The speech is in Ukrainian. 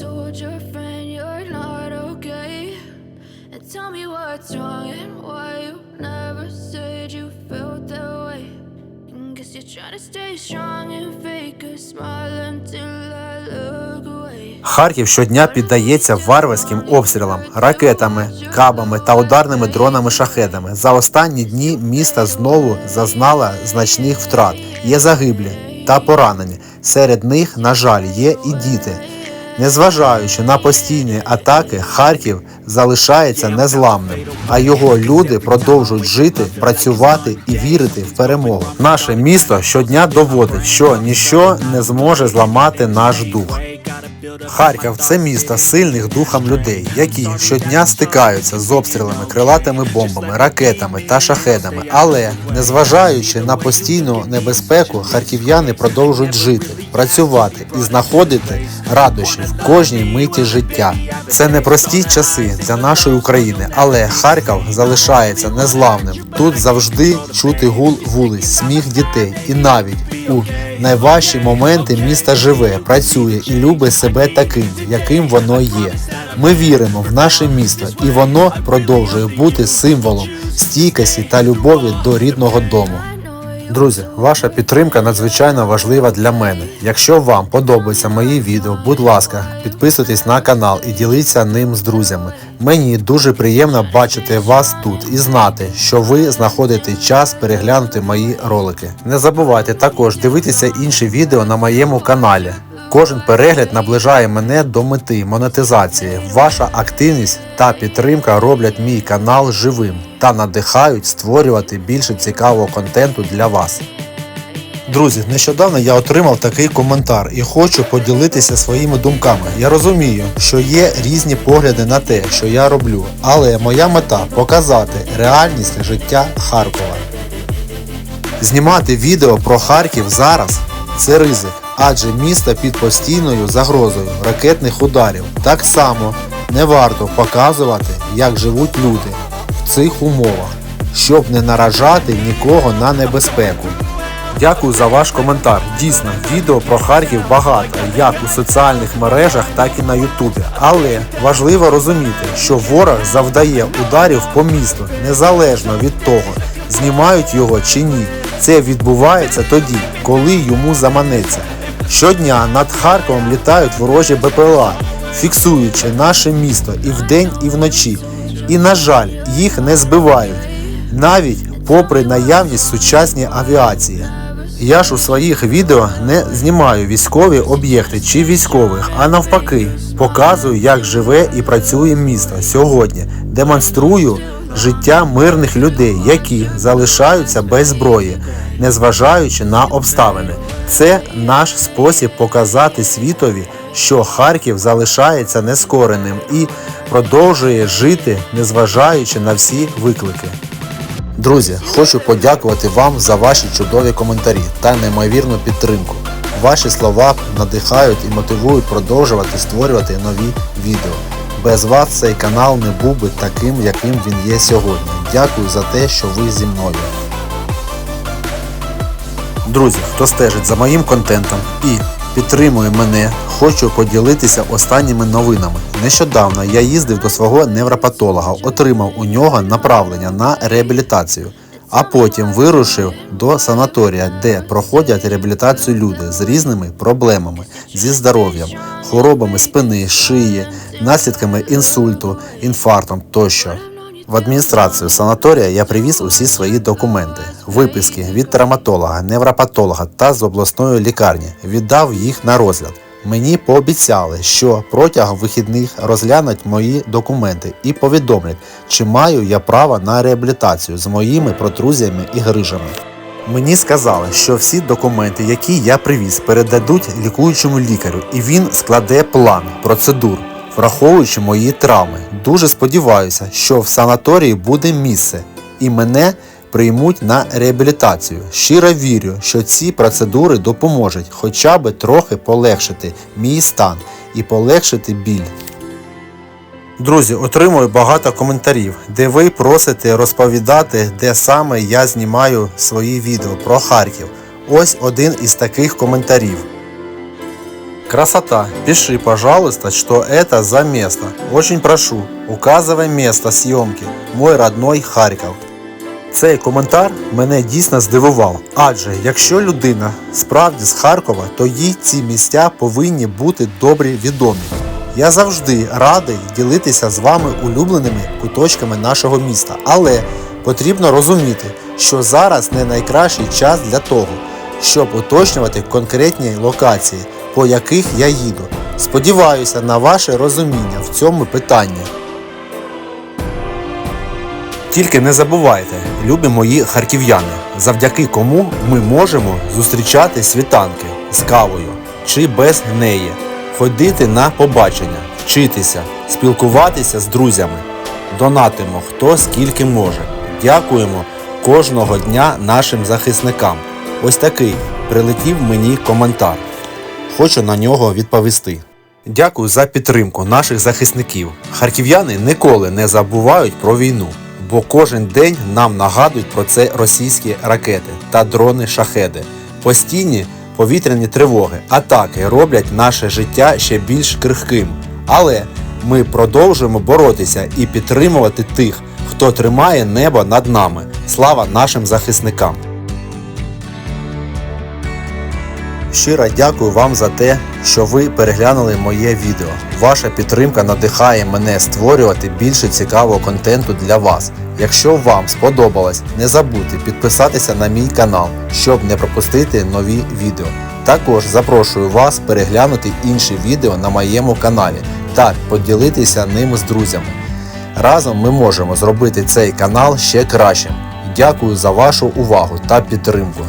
told your friend you're not okay? And tell me what's wrong and why you never said you felt that way. And guess you're trying to stay strong and fake a smile until I look away. Харків щодня піддається варварським обстрілам, ракетами, кабами та ударними дронами-шахедами. За останні дні місто знову зазнало значних втрат. Є загиблі та поранені. Серед них, на жаль, є і діти. Незважаючи на постійні атаки, Харків залишається незламним, а його люди продовжують жити, працювати і вірити в перемогу. Наше місто щодня доводить, що ніщо не зможе зламати наш дух. Харків це місто сильних духом людей, які щодня стикаються з обстрілами, крилатими бомбами, ракетами та шахедами. Але незважаючи на постійну небезпеку, харків'яни продовжують жити, працювати і знаходити радощі в кожній миті життя. Це непрості часи для нашої України, але Харків залишається незламним. Тут завжди чути гул вулиць, сміх дітей, і навіть у найважчі моменти місто живе, працює і любить себе таким, яким воно є. Ми віримо в наше місто, і воно продовжує бути символом стійкості та любові до рідного дому. Друзі, ваша підтримка надзвичайно важлива для мене. Якщо вам подобаються мої відео, будь ласка, підписуйтесь на канал і діліться ним з друзями. Мені дуже приємно бачити вас тут і знати, що ви знаходите час переглянути мої ролики. Не забувайте також дивитися інші відео на моєму каналі. Кожен перегляд наближає мене до мети монетизації. Ваша активність та підтримка роблять мій канал живим та надихають створювати більше цікавого контенту для вас. Друзі, нещодавно я отримав такий коментар і хочу поділитися своїми думками. Я розумію, що є різні погляди на те, що я роблю, але моя мета показати реальність життя Харкова. Знімати відео про Харків зараз це ризик, адже місто під постійною загрозою ракетних ударів. Так само не варто показувати, як живуть люди в цих умовах, щоб не наражати нікого на небезпеку. Дякую за ваш коментар. Дійсно, відео про Харків багато, як у соціальних мережах, так і на Ютубі. Але важливо розуміти, що ворог завдає ударів по місту незалежно від того, знімають його чи ні. Це відбувається тоді, коли йому заманеться. Щодня над Харковом літають ворожі БПЛА, фіксуючи наше місто і вдень, і вночі. І, на жаль, їх не збивають, навіть попри наявність сучасної авіації. Я ж у своїх відео не знімаю військові об'єкти чи військових, а навпаки, показую, як живе і працює місто сьогодні. Демонструю життя мирних людей, які залишаються без зброї, незважаючи на обставини. Це наш спосіб показати світові, що Харків залишається нескореним і продовжує жити, незважаючи на всі виклики. Друзі, хочу подякувати вам за ваші чудові коментарі та неймовірну підтримку. Ваші слова надихають і мотивують продовжувати створювати нові відео. Без вас цей канал не був би таким, яким він є сьогодні. Дякую за те, що ви зі мною. Друзі, хто стежить за моїм контентом і підтримує мене, хочу поділитися останніми новинами. Нещодавно я їздив до свого невропатолога, отримав у нього направлення на реабілітацію, а потім вирушив до санаторія, де проходять реабілітацію люди з різними проблемами зі здоров'ям, хворобами спини, шиї, наслідками інсульту, інфарктом тощо. В адміністрацію санаторія я привіз усі свої документи, виписки від травматолога, невропатолога та з обласної лікарні. Віддав їх на розгляд. Мені пообіцяли, що протягом вихідних розглянуть мої документи і повідомлять, чи маю я право на реабілітацію з моїми протрузіями і грижами. Мені сказали, що всі документи, які я привіз, передадуть лікуючому лікарю, і він складе план процедур, враховуючи мої травми. Дуже сподіваюся, що в санаторії буде місце і мене приймуть на реабілітацію. Щиро вірю, що ці процедури допоможуть хоча б трохи полегшити мій стан і полегшити біль. Друзі, отримую багато коментарів, де ви просите розповідати, де саме я знімаю свої відео про Харків. Ось один із таких коментарів. Красота. Пиши, пожалуйста, что это за место. Очень прошу, указывай место съемки. Мой родной Харків. Цей коментар мене дійсно здивував. Адже якщо людина справді з Харкова, то їй ці місця повинні бути добре відомі. Я завжди радий ділитися з вами улюбленими куточками нашого міста, але потрібно розуміти, що зараз не найкращий час для того, щоб уточнювати конкретні локації, по яких я їду. Сподіваюся на ваше розуміння в цьому питанні. Тільки не забувайте, любі мої харків'яни, завдяки кому ми можемо зустрічати світанки з кавою чи без неї, ходити на побачення, вчитися, спілкуватися з друзями. Донатимо хто скільки може. Дякуємо кожного дня нашим захисникам. Ось такий прилетів мені коментар. Хочу на нього відповісти. Дякую за підтримку наших захисників. Харків'яни ніколи не забувають про війну, бо кожен день нам нагадують про це російські ракети та дрони шахеди. Постійні повітряні тривоги, атаки роблять наше життя ще більш крихким. Але ми продовжуємо боротися і підтримувати тих, хто тримає небо над нами. Слава нашим захисникам! Щиро дякую вам за те, що ви переглянули моє відео. Ваша підтримка надихає мене створювати більше цікавого контенту для вас. Якщо вам сподобалось, не забудьте підписатися на мій канал, щоб не пропустити нові відео. Також запрошую вас переглянути інші відео на моєму каналі та поділитися ними з друзями. Разом ми можемо зробити цей канал ще кращим. Дякую за вашу увагу та підтримку.